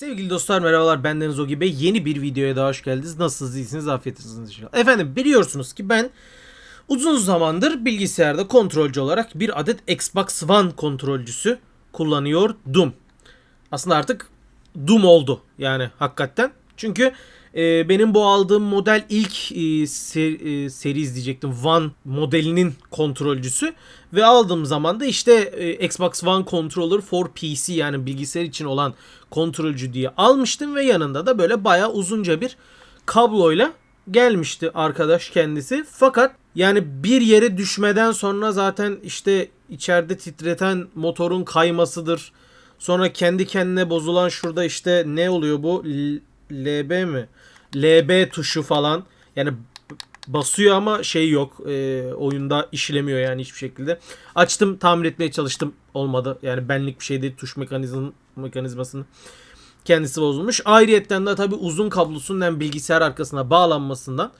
Sevgili dostlar merhabalar ben Deniz Ogi Bey. Yeni bir videoya daha hoş geldiniz. Nasılsınız iyisiniz afiyetiniz inşallah. Efendim biliyorsunuz ki ben uzun zamandır bilgisayarda kontrolcü olarak bir adet Xbox One kontrolcüsü kullanıyordum. Aslında artık Doom oldu yani hakikaten. Çünkü e, benim bu aldığım model ilk e, se- e, seri izleyecektim. One modelinin kontrolcüsü. Ve aldığım zaman da işte e, Xbox One Controller for PC yani bilgisayar için olan kontrolcü diye almıştım. Ve yanında da böyle bayağı uzunca bir kabloyla gelmişti arkadaş kendisi. Fakat yani bir yere düşmeden sonra zaten işte içeride titreten motorun kaymasıdır. Sonra kendi kendine bozulan şurada işte ne oluyor bu? L- LB mi? LB tuşu falan. Yani basıyor ama şey yok. E, oyunda işlemiyor yani hiçbir şekilde. Açtım tamir etmeye çalıştım. Olmadı. Yani benlik bir şey değil. Tuş mekanizm mekanizmasını kendisi bozulmuş. Ayrıyetten de tabii uzun kablosunun hem bilgisayar arkasına bağlanmasından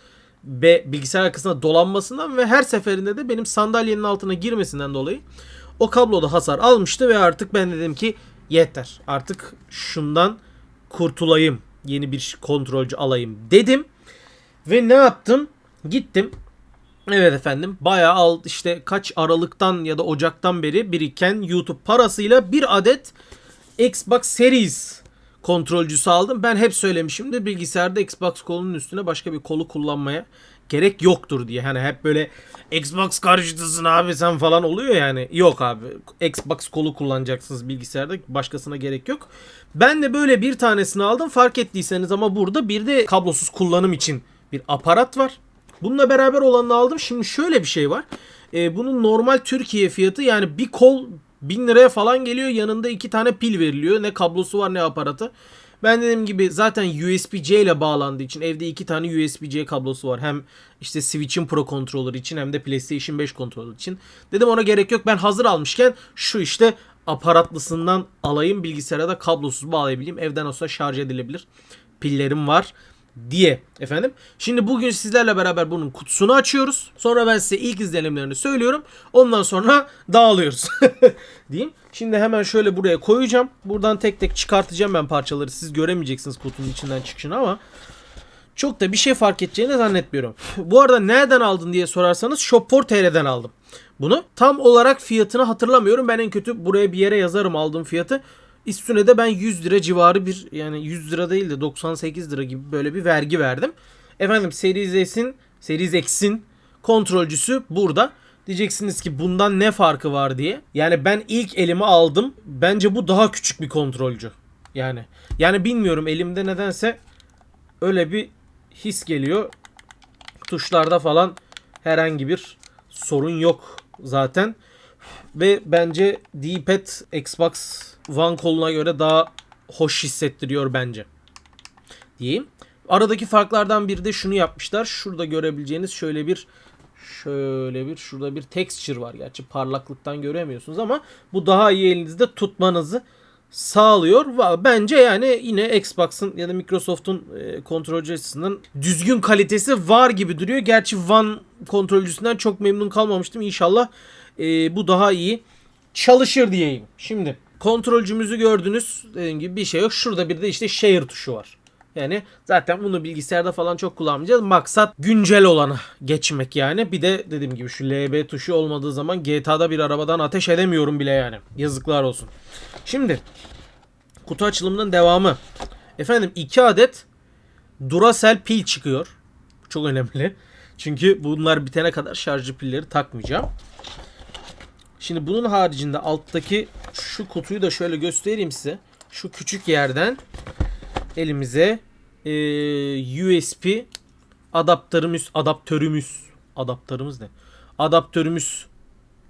ve bilgisayar arkasına dolanmasından ve her seferinde de benim sandalyenin altına girmesinden dolayı o kabloda hasar almıştı ve artık ben dedim ki yeter. Artık şundan kurtulayım. Yeni bir kontrolcü alayım dedim. Ve ne yaptım? Gittim. Evet efendim bayağı al işte kaç Aralık'tan ya da Ocak'tan beri biriken YouTube parasıyla bir adet Xbox Series kontrolcüsü aldım. Ben hep söylemişimdir bilgisayarda Xbox kolunun üstüne başka bir kolu kullanmaya gerek yoktur diye. Hani hep böyle Xbox karşıtısın abi sen falan oluyor yani. Yok abi. Xbox kolu kullanacaksınız bilgisayarda. Başkasına gerek yok. Ben de böyle bir tanesini aldım. Fark ettiyseniz ama burada bir de kablosuz kullanım için bir aparat var. Bununla beraber olanını aldım. Şimdi şöyle bir şey var. Ee, bunun normal Türkiye fiyatı yani bir kol 1000 liraya falan geliyor. Yanında iki tane pil veriliyor. Ne kablosu var ne aparatı. Ben dediğim gibi zaten USB-C ile bağlandığı için evde iki tane USB-C kablosu var. Hem işte Switch'in Pro controller için hem de PlayStation 5 controller için. Dedim ona gerek yok. Ben hazır almışken şu işte aparatlısından alayım bilgisayara da kablosuz bağlayabileyim. Evden olsa şarj edilebilir. Pillerim var diye efendim. Şimdi bugün sizlerle beraber bunun kutusunu açıyoruz. Sonra ben size ilk izlenimlerini söylüyorum. Ondan sonra dağılıyoruz. diyeyim. Şimdi hemen şöyle buraya koyacağım. Buradan tek tek çıkartacağım ben parçaları. Siz göremeyeceksiniz kutunun içinden çıkışını ama çok da bir şey fark edeceğini zannetmiyorum. Bu arada nereden aldın diye sorarsanız Shop4TR'den aldım. Bunu tam olarak fiyatını hatırlamıyorum. Ben en kötü buraya bir yere yazarım aldığım fiyatı. Üstüne de ben 100 lira civarı bir yani 100 lira değil de 98 lira gibi böyle bir vergi verdim. Efendim Series S'in Series X'in kontrolcüsü burada. Diyeceksiniz ki bundan ne farkı var diye. Yani ben ilk elime aldım. Bence bu daha küçük bir kontrolcü. Yani yani bilmiyorum elimde nedense öyle bir his geliyor. Tuşlarda falan herhangi bir sorun yok zaten. Ve bence D-pad Xbox One koluna göre daha hoş hissettiriyor bence. Diyeyim. Aradaki farklardan biri de şunu yapmışlar. Şurada görebileceğiniz şöyle bir şöyle bir şurada bir texture var. Gerçi parlaklıktan göremiyorsunuz ama bu daha iyi elinizde tutmanızı sağlıyor. Bence yani yine Xbox'ın ya da Microsoft'un e, kontrolcü açısından düzgün kalitesi var gibi duruyor. Gerçi One kontrolcüsünden çok memnun kalmamıştım. İnşallah e, bu daha iyi çalışır diyeyim. Şimdi kontrolcümüzü gördünüz. Dediğim gibi bir şey yok. Şurada bir de işte share tuşu var. Yani zaten bunu bilgisayarda falan çok kullanmayacağız. Maksat güncel olana geçmek yani. Bir de dediğim gibi şu LB tuşu olmadığı zaman GTA'da bir arabadan ateş edemiyorum bile yani. Yazıklar olsun. Şimdi kutu açılımının devamı. Efendim 2 adet Duracell pil çıkıyor. Çok önemli. Çünkü bunlar bitene kadar şarjlı pilleri takmayacağım. Şimdi bunun haricinde alttaki şu kutuyu da şöyle göstereyim size. Şu küçük yerden elimize e, USB adaptörümüz adaptörümüz adaptörümüz ne? Adaptörümüz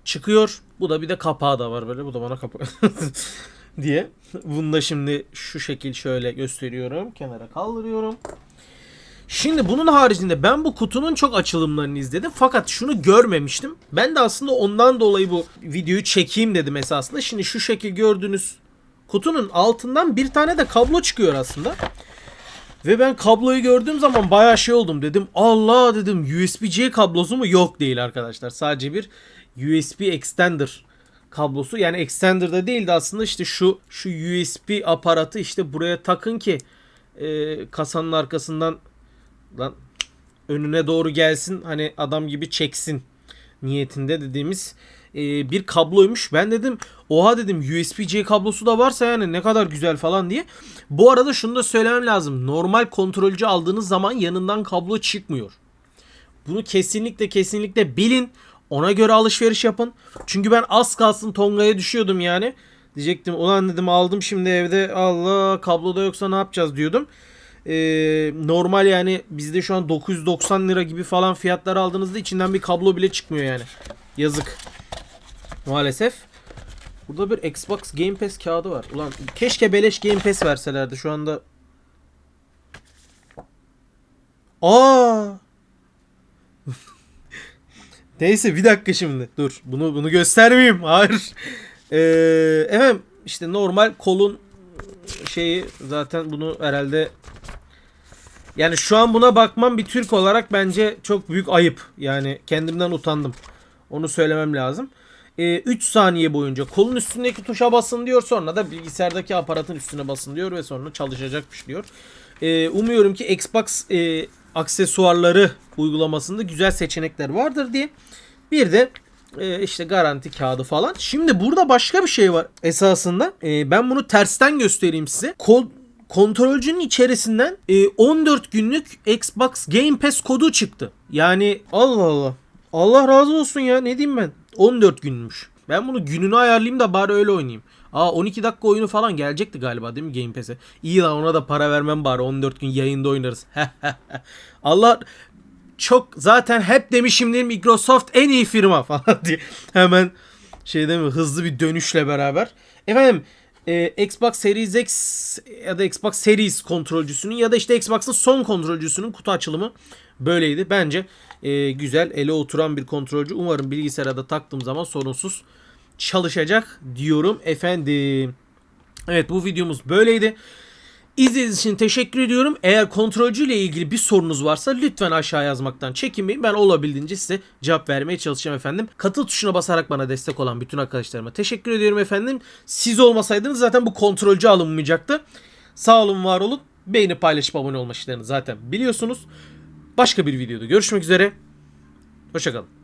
çıkıyor. Bu da bir de kapağı da var böyle. Bu da bana kapağı diye. Bunu da şimdi şu şekil şöyle gösteriyorum. Kenara kaldırıyorum. Şimdi bunun haricinde ben bu kutunun çok açılımlarını izledim. Fakat şunu görmemiştim. Ben de aslında ondan dolayı bu videoyu çekeyim dedim esasında. Şimdi şu şekil gördüğünüz kutunun altından bir tane de kablo çıkıyor aslında. Ve ben kabloyu gördüğüm zaman bayağı şey oldum dedim. Allah dedim USB-C kablosu mu? Yok değil arkadaşlar. Sadece bir USB extender kablosu. Yani extender'da değil de aslında işte şu şu USB aparatı işte buraya takın ki e, kasanın arkasından lan önüne doğru gelsin hani adam gibi çeksin niyetinde dediğimiz e, bir kabloymuş. Ben dedim oha dedim USB-C kablosu da varsa yani ne kadar güzel falan diye. Bu arada şunu da söylemem lazım. Normal kontrolcü aldığınız zaman yanından kablo çıkmıyor. Bunu kesinlikle kesinlikle bilin. Ona göre alışveriş yapın. Çünkü ben az kalsın Tonga'ya düşüyordum yani. Diyecektim ulan dedim aldım şimdi evde Allah kabloda yoksa ne yapacağız diyordum. Ee, normal yani bizde şu an 990 lira gibi falan fiyatlar aldığınızda içinden bir kablo bile çıkmıyor yani. Yazık. Maalesef. Burada bir Xbox Game Pass kağıdı var. Ulan keşke beleş Game Pass verselerdi şu anda. Aa! Neyse bir dakika şimdi. Dur. Bunu bunu göstermeyeyim. Hayır. Ee, efendim işte normal kolun şeyi zaten bunu herhalde yani şu an buna bakmam bir Türk olarak bence çok büyük ayıp. Yani kendimden utandım. Onu söylemem lazım. 3 saniye boyunca kolun üstündeki tuşa basın diyor. Sonra da bilgisayardaki aparatın üstüne basın diyor ve sonra çalışacakmış diyor. Ee, umuyorum ki Xbox e, aksesuarları uygulamasında güzel seçenekler vardır diye. Bir de e, işte garanti kağıdı falan. Şimdi burada başka bir şey var esasında. E, ben bunu tersten göstereyim size. Kol kontrolcünün içerisinden e, 14 günlük Xbox Game Pass kodu çıktı. Yani Allah Allah. Allah razı olsun ya ne diyeyim ben. 14 günmüş. Ben bunu gününü ayarlayayım da bari öyle oynayayım. Aa 12 dakika oyunu falan gelecekti galiba değil mi Game Pass'e? İyi lan ona da para vermem bari 14 gün yayında oynarız. Allah çok zaten hep demişimdir Microsoft en iyi firma falan diye. Hemen şey değil mi hızlı bir dönüşle beraber. Efendim e, Xbox Series X ya da Xbox Series kontrolcüsünün ya da işte Xbox'ın son kontrolcüsünün kutu açılımı böyleydi. Bence e, güzel ele oturan bir kontrolcü. Umarım bilgisayara da taktığım zaman sorunsuz çalışacak diyorum efendim. Evet bu videomuz böyleydi. İzlediğiniz için teşekkür ediyorum. Eğer kontrolcü ile ilgili bir sorunuz varsa lütfen aşağı yazmaktan çekinmeyin. Ben olabildiğince size cevap vermeye çalışacağım efendim. Katıl tuşuna basarak bana destek olan bütün arkadaşlarıma teşekkür ediyorum efendim. Siz olmasaydınız zaten bu kontrolcü alınmayacaktı. Sağ olun var olun. Beğeni paylaşıp abone olma işlerini zaten biliyorsunuz. Başka bir videoda görüşmek üzere. Hoşçakalın.